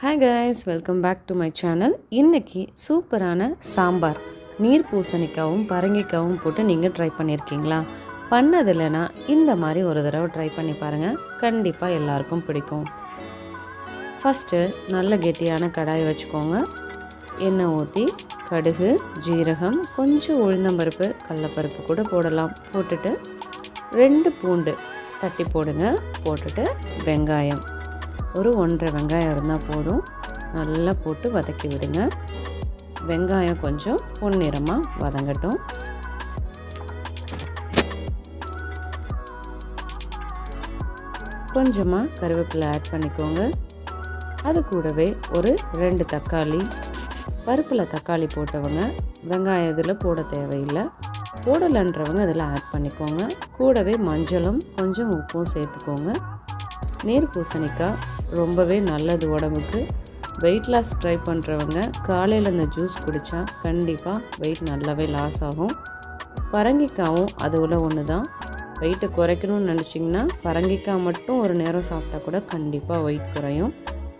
Hi guys welcome back to my channel இன்றைக்கி சூப்பரான சாம்பார். நீர் பூசணிக்காவும் பரங்கிக்காவும் போட்டு நீங்கள் ட்ரை பண்ணியிருக்கீங்களா பண்ணது இல்லைன்னா இந்த மாதிரி ஒரு தடவை ட்ரை பண்ணி பாருங்கள் கண்டிப்பாக எல்லாருக்கும் பிடிக்கும். ஃபஸ்ட்டு நல்ல கெட்டியான கடாய் வச்சுக்கோங்க. எண்ணெய் ஊற்றி கடுகு ஜீரகம் கொஞ்சம் உளுந்தம்பருப்பு கடலப்பருப்பு கூட போடலாம். போட்டுட்டு ரெண்டு பூண்டு தட்டி போடுங்க. போட்டுட்டு வெங்காயம். ஒரு ஒன்றரை வெங்காயம் இருந்தால் போதும். நல்லா போட்டு வதக்கி விடுங்க. வெங்காயம் கொஞ்சம் பொன்னிறமாக வதங்கட்டும். கொஞ்சமாக கருவேப்பிலை ஆட் பண்ணிக்கோங்க. அது கூடவே ஒரு ரெண்டு தக்காளி பருப்பில் தக்காளி போட்டவங்க வெங்காயம் இதில் போட தேவையில்லை. போடலைன்றவங்க இதில் ஆட் பண்ணிக்கோங்க. கூடவே மஞ்சளும் கொஞ்சம் உப்பும் சேர்த்துக்கோங்க. நீர் பூசணிக்காய் ரொம்பவே நல்லது உடம்புக்கு. வெயிட் லாஸ் ட்ரை பண்ணுறவங்க காலையில் இந்த ஜூஸ் குடித்தா கண்டிப்பாக வெயிட் நல்லாவே லாஸ் ஆகும். பரங்கிக்காவும் அது உள்ள ஒன்று தான் வெயிட்டை குறைக்கணும்னு நினச்சிங்கன்னா பரங்கிக்காய் மட்டும் ஒரு நேரம் சாப்பிட்டா கூட கண்டிப்பாக வெயிட் குறையும்.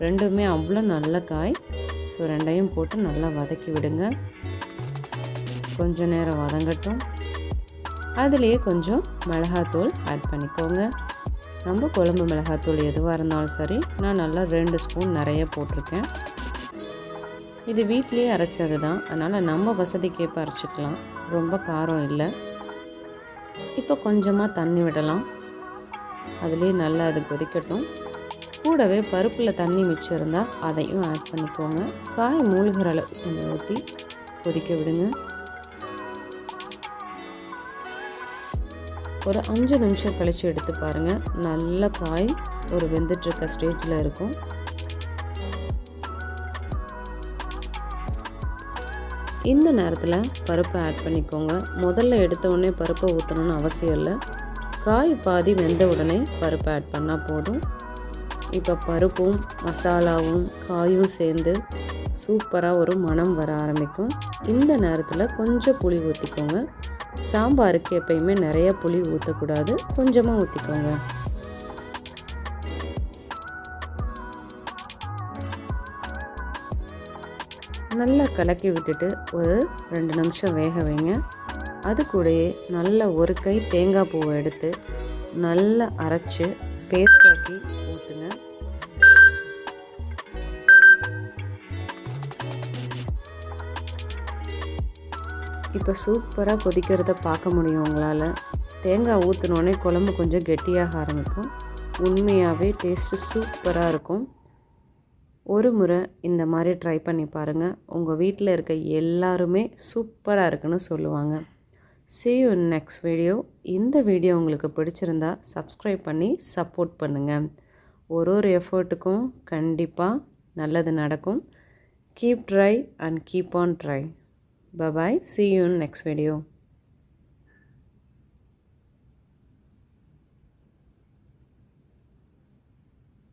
ரெண்டுமே அவ்வளோ நல்ல காய். ஸோ ரெண்டையும் போட்டு நல்லா வதக்கி விடுங்க. கொஞ்சம் நேரம் வதங்கட்டும். அதுலேயே கொஞ்சம் மிளகாத்தூள் ஆட் பண்ணிக்கோங்க. நம்ம குழம்பு மிளகாத்தூள் எதுவாக இருந்தாலும் சரி நான் நல்லா ரெண்டு ஸ்பூன் நிறைய போட்டிருக்கேன். இது வீட்லேயே அரைச்சது தான். அதனால் நம்ம வசதிக்கேற்ப அரைச்சிக்கலாம். ரொம்ப காரம் இல்லை. இப்போ கொஞ்சமாக தண்ணி விடலாம். அதுலேயே நல்லா அது கொதிக்கட்டும். கூடவே பருப்பில் தண்ணி மிச்சம் இருந்தால் அதையும் ஆட் பண்ணிக்கோங்க. காய் மூழ்கிற அளவு ஊற்றி கொதிக்க விடுங்க. ஒரு அஞ்சு நிமிஷம் கழித்து எடுத்து பாருங்கள் நல்ல காய் ஒரு வெந்துட்டுருக்க ஸ்டேஜில் இருக்கும். இந்த நேரத்தில் பருப்பை ஆட் பண்ணிக்கோங்க. முதல்ல எடுத்த உடனே பருப்பை ஊற்றணும்னு அவசியம் இல்லை. காய் பாதி வெந்த உடனே பருப்பை ஆட் பண்ணால் போதும். இப்போ பருப்பும் மசாலாவும் காயும் சேர்ந்து சூப்பராக ஒரு மனம் வர ஆரம்பிக்கும். இந்த நேரத்தில் கொஞ்சம் புளி ஊற்றிக்கோங்க சாம்பாருக்கு எப்பயுமே நிறைய புளி ஊற்றக்கூடாது கொஞ்சமாக ஊற்றிக்கோங்க நல்லா கலக்கி விட்டுட்டு ஒரு ரெண்டு நிமிஷம் வேக வைங்க. அது கூடயே நல்ல ஒரு கை தேங்காய் பூவை எடுத்து நல்லா அரைச்சி பேஸ்டாக்கி ஊற்றுங்க இப்போ சூப்பராக கொதிக்கிறத பார்க்க முடியும் உங்களால். தேங்காய் ஊற்றினோடனே குழம்பு கொஞ்சம் கெட்டியாக ஆரம்பிக்கும். உண்மையாகவே டேஸ்ட்டு சூப்பராக இருக்கும். ஒரு முறை இந்த மாதிரி ட்ரை பண்ணி பாருங்கள் உங்கள் வீட்டில் இருக்க எல்லாருமே சூப்பராக இருக்குன்னு சொல்லுவாங்க. See நெக்ஸ்ட் வீடியோ இந்த வீடியோ உங்களுக்கு பிடிச்சிருந்தா சப்ஸ்கிரைப் பண்ணி சப்போர்ட் பண்ணுங்கள் ஒரு ஒரு எஃபர்ட்டுக்கும் கண்டிப்பாக நல்லது நடக்கும். Keep try and keep on try Bye bye. See you in next video.